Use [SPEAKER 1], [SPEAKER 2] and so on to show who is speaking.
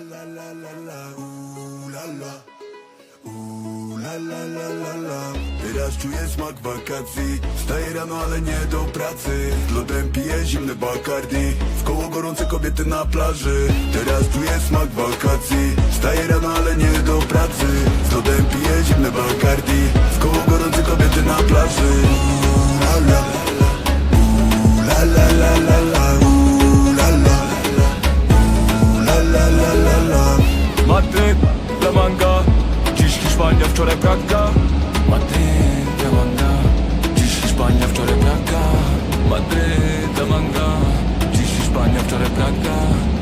[SPEAKER 1] La la la la la, la la. La la la la. Teraz czuję smak wakacji. Wstaję rano, ale nie do pracy. Z lodem piję zimny Bacardi. W koło gorące kobiety na plaży. Teraz czuję smak wakacji. Wstaję rano, ale nie do pracy. Z lodem piję zimny Bacardi Bucaramanga Dziś Hiszpania, wczoraj Praga. Madryt, Bucaramanga Dziś Hiszpania, wczoraj Praga. Madryt, Bucaramanga Dziś Hiszpania, wczoraj Praga.